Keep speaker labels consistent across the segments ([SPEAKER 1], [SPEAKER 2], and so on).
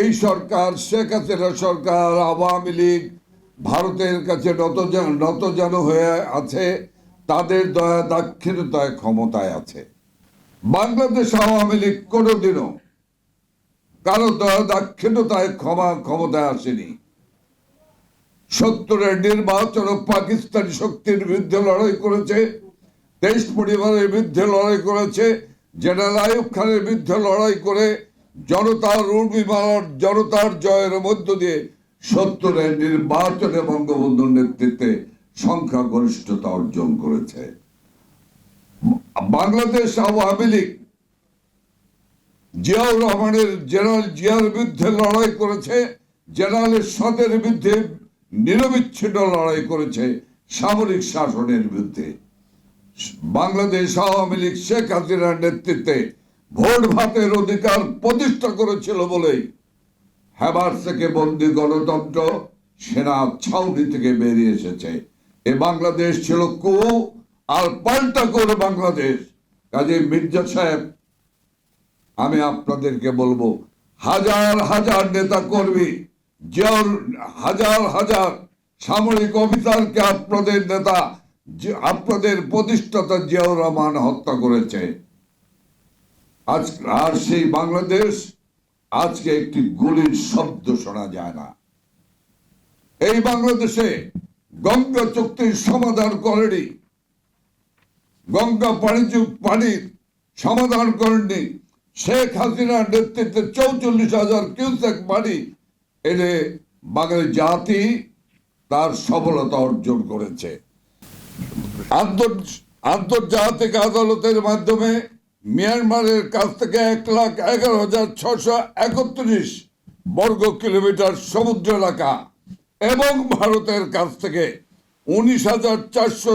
[SPEAKER 1] এই সরকার, শেখ হাসিনা সরকার আওয়ামী লীগ ভারতের কাছে নতজন হয়ে আছে, তাদের দয়া দাক্ষিণ্যতায় ক্ষমতায় আছে। বাংলাদেশ আওয়ামী লীগ কোনোদিনও কারও দয়া দাক্ষিণ্যতায় ক্ষমা, ক্ষমতায় আসেনি। সত্তরের নির্বাচন পাকিস্তানি শক্তির বিরুদ্ধে লড়াই করেছে, দেশ পরিবারের বিরুদ্ধে লড়াই করেছে, জেনারেল আয়ুব খানের বিরুদ্ধে লড়াই করে জনতার উর্মিমালার জনতার জয়ের মধ্য দিয়ে সত্তরের নির্বাচনে বঙ্গবন্ধুর নেতৃত্বে সংখ্যাগরিষ্ঠতা অর্জন করেছে। বাংলাদেশ আওয়ামী লীগ জিয়াউর রহমানের জেনারেল জিয়ার বিরুদ্ধে লড়াই করেছে, জেনারেলের সাদের বিরুদ্ধে নিরবিচ্ছিন্ন লড়াই করেছে সামরিক শাসনের বিরুদ্ধে। বাংলাদেশ আওয়ামী লীগ শেখ হাসিনার নেতৃত্বে ভোট ভাতের অধিকার প্রতিষ্ঠা করেছিল বলেই থেকে বন্দি গণতন্ত্র সেনা ছাউনি থেকে বেরিয়ে এসেছে। এ বাংলাদেশ ছিল কু আর পাল্টা করে বাংলাদেশ। কাজে মির্জা সাহেব, আমি আপনাদেরকে বলব, হাজার হাজার নেতা কর্মী হাজার হাজার সামরিক অফিসারকে আপনাদের নেতা আপনাদের প্রতিষ্ঠাতা জিয়াউর রহমান হত্যা করেছে। আজ আর সেই বাংলাদেশ আজকে একটি গুলির শব্দ শোনা যায় না। এই বাংলাদেশে গঙ্গা চুক্তির সমাধান করেনি। গঙ্গা পানি পানির সমাধান করেননি। শেখ হাসিনার নেতৃত্বে চৌচল্লিশ হাজার কিউসেক পানি এনে বাঙালি জাতি তার সফলতা অর্জন করেছে। আন্তর- আন্তর্জাতিক আদালতের মাধ্যমে মিয়ানমারের কাছ থেকে এক লাখ এগারো হাজার ছশো একত্রিশ বর্গ কিলোমিটার সমুদ্র এলাকা এবং ভারতের কাছ থেকে উনিশ হাজার চারশো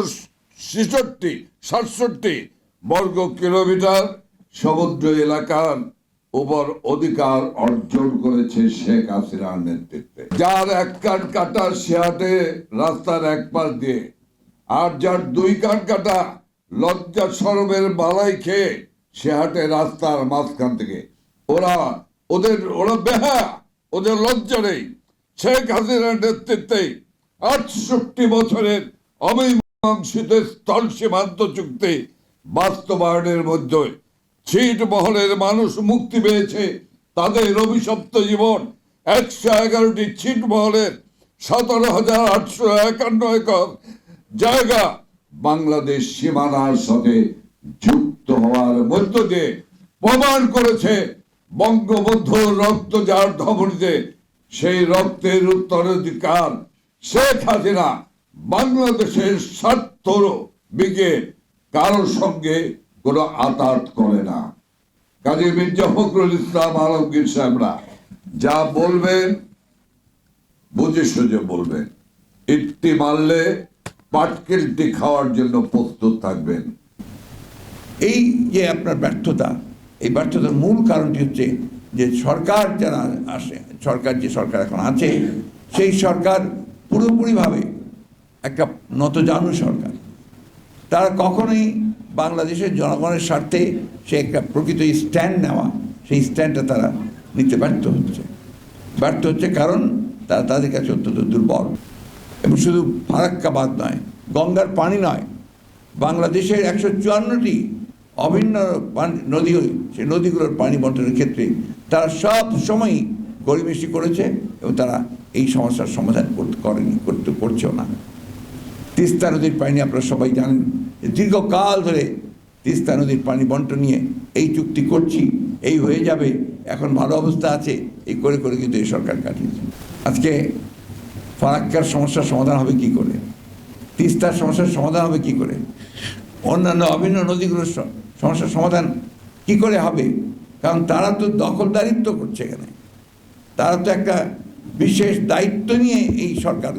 [SPEAKER 1] ছেষট্টি, সাতষট্টি বর্গ কিলোমিটার সমুদ্র এলাকার উপর অধিকার অর্জন করেছে শেখ হাসিনার নেতৃত্বে। যার এক কাঠ কাটা সে হাটে রাস্তার এক পাশ দিয়ে, আর যার দুই কান কাটা লজ্জা সরবের বালাই খেয়ে সে হাটে রাস্তার মাঝখান থেকে। ওরা ওদের ওরা বেহা, ওদের লজ্জা নেই। শেখ হাসিনার নেতৃত্বে আটষট্টি বছরের অমীমাংসিত স্থল সীমান্ত চুক্তি বাস্তবায়নের মধ্যে ছিট মহলের মানুষ মুক্তি পেয়েছে তাদের অভিশপ্ত জীবন। একশো এগারোটি ছিট মহলের সতেরো হাজার আটশো একান্ন একর জায়গা বাংলাদেশ সীমানার সাথে যুক্ত হওয়ার মধ্য দিয়ে প্রমাণ করেছে বঙ্গবন্ধুর রক্ত যার ধমনীতে সেই রক্তের উত্তরাধিকার শেখ হাসিনা বাংলাদেশের স্বার্থ বিকে কারোর সঙ্গে কোনো আতাত করে না। কাজী মির্জা ফখরুল ইসলাম আলমগীর সাহেবরা যা বলবেন, বুঝে সুঝে বলবেন। ইটটি মারলে পাটকেলটি খাওয়ার জন্য প্রস্তুত থাকবেন।
[SPEAKER 2] এই যে আপনার ব্যর্থতা, এই ব্যর্থতার মূল কারণটি হচ্ছে যে সরকার যারা আসে, সরকার যে সরকার এখন আছে, সেই সরকার পুরোপুরিভাবে একটা নতজানু সরকার। তারা কখনোই বাংলাদেশের জনগণের স্বার্থে সে একটা প্রকৃত স্ট্যান্ড নেওয়া, সেই স্ট্যান্ডটা তারা নিতে ব্যর্থ হচ্ছে। ব্যর্থ হচ্ছে কারণ তারা তাদের কাছে অত্যন্ত দুর্বল। এবং শুধু ফারাক্কাবাদ নয়, গঙ্গার পানি নয়, বাংলাদেশের একশো চুয়ান্নটি অভিন্ন নদী সেই নদীগুলোর পানি বন্টনের ক্ষেত্রে তারা সব সময়ই গরিবেশি করেছে এবং তারা এই সমস্যার সমাধান করেনি, করতে করছেও না। তিস্তা নদীর পানি আপনারা সবাই জানেন দীর্ঘকাল ধরে তিস্তা নদীর পানি বন্টন নিয়ে এই চুক্তি করছি, এই হয়ে যাবে, এখন ভালো অবস্থা আছে, এই করে করে কিন্তু এই সরকার কাটিয়েছে। আজকে ফারাক্কার সমস্যার সমাধান হবে কি করে? তিস্তার সমস্যার সমাধান হবে কি করে? অন্যান্য অভিন্ন নদীগুলোর সমস্যার সমাধান কি করে হবে? কারণ তারা তো দখলদারিত্ব করছে এখানে। তারা তো একটা বিশেষ দায়িত্ব নিয়ে এই সরকার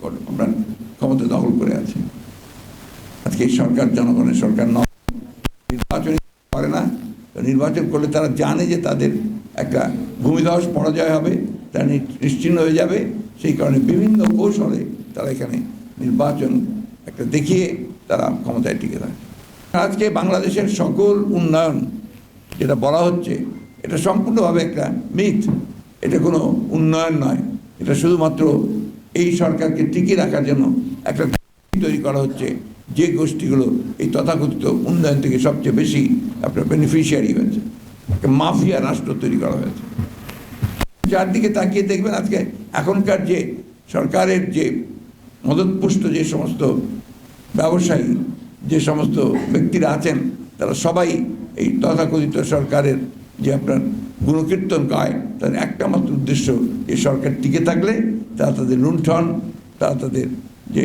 [SPEAKER 2] করে- ক্ষমতা দখল করে আছে। আজকে এই সরকার জনগণের সরকার নয়। নির্বাচন করে না। নির্বাচন করলে তারা জানে যে তাদের একটা ভূমিধস পরাজয় হবে, তারা নিশ্চিন্ন হয়ে যাবে। সেই কারণে বিভিন্ন কৌশলে তারা এখানে নির্বাচন একটা দেখিয়ে তারা ক্ষমতায় টিকে থাকে। আজকে বাংলাদেশের সকল উন্নয়ন যেটা বলা হচ্ছে, এটা সম্পূর্ণভাবে একটা মিথ। এটা কোনো উন্নয়ন নয়। এটা শুধুমাত্র এই সরকারকে টিকিয়ে রাখার জন্য একটা তৈরি করা হচ্ছে। যে গোষ্ঠীগুলো এই তথাকথিত উন্নয়ন থেকে সবচেয়ে বেশি আপনার বেনিফিশিয়ারি হয়েছে। মাফিয়া রাষ্ট্র তৈরি করা হয়েছে। চারদিকে তাকিয়ে দেখবেন আজকে এখনকার যে সরকারের যে মদতপুষ্ট যে সমস্ত ব্যবসায়ী যে সমস্ত ব্যক্তিরা আছেন, তারা সবাই এই তথাকথিত সরকারের যে আপনার গুণকীর্তন গায়, তার একটা মাত্র উদ্দেশ্য যে সরকার টিকে থাকলে তারা তাদের লুণ্ঠন, তারা তাদের যে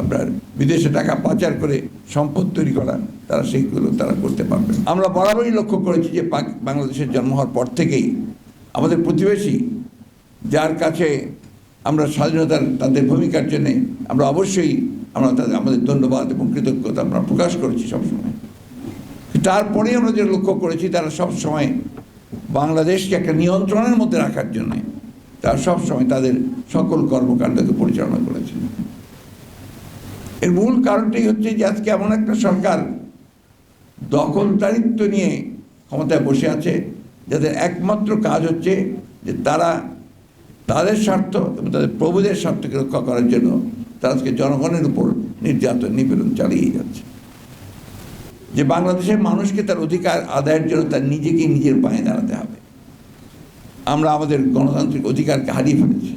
[SPEAKER 2] আপনার বিদেশে টাকা পাচার করে সম্পদ তৈরি করা, তারা সেইগুলো তারা করতে পারবে। আমরা বরাবরই লক্ষ্য করেছি যে বাংলাদেশের জন্ম হওয়ার পর থেকেই আমাদের প্রতিবেশী, যার কাছে আমরা স্বাধীনতার তাদের ভূমিকার জন্যে আমরা অবশ্যই আমরা তাদের, আমাদের ধন্যবাদ এবং কৃতজ্ঞতা আমরা প্রকাশ করেছি সবসময়। তারপরে আমরা যে লক্ষ্য করেছি, তারা সব সময় বাংলাদেশকে একটা নিয়ন্ত্রণের মধ্যে রাখার জন্য তারা সব সময় তাদের সকল কর্মকাণ্ডকে পরিচালনা করেছে এর মূল কারণটাই হচ্ছে যে আজকে এমন একটা সরকার দখলদারিত্ব নিয়ে ক্ষমতায় বসে আছে, যাদের একমাত্র কাজ হচ্ছে যে তারা তাদের স্বার্থ এবং তাদের প্রভুদের স্বার্থকে রক্ষা করার জন্য তারা আজকে জনগণের উপর নির্যাতন, নিপীড়ন চালিয়ে যাচ্ছে। যে বাংলাদেশের মানুষকে তার অধিকার আদায়ের জন্য তার নিজেকেই নিজের পায়ে দাঁড়াতে হবে। আমরা আমাদের গণতান্ত্রিক অধিকারকে হারিয়ে ফেলেছি।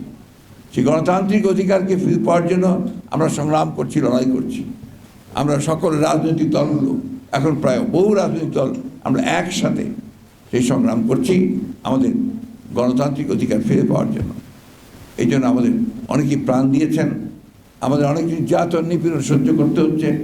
[SPEAKER 2] সেই গণতান্ত্রিক অধিকারকে ফিরে পাওয়ার জন্য আমরা সংগ্রাম করছি, লড়াই করছি। আমরা সকল রাজনৈতিক দলগুলো, এখন প্রায় বহু রাজনৈতিক দল আমরা একসাথে সেই সংগ্রাম করছি আমাদের গণতান্ত্রিক অধিকার ফিরে পাওয়ার জন্য। এই জন্য আমাদের অনেকেই প্রাণ দিয়েছেন। আমাদের অনেক নির্যাতন নিপীড়ন সহ্য করতে হচ্ছে।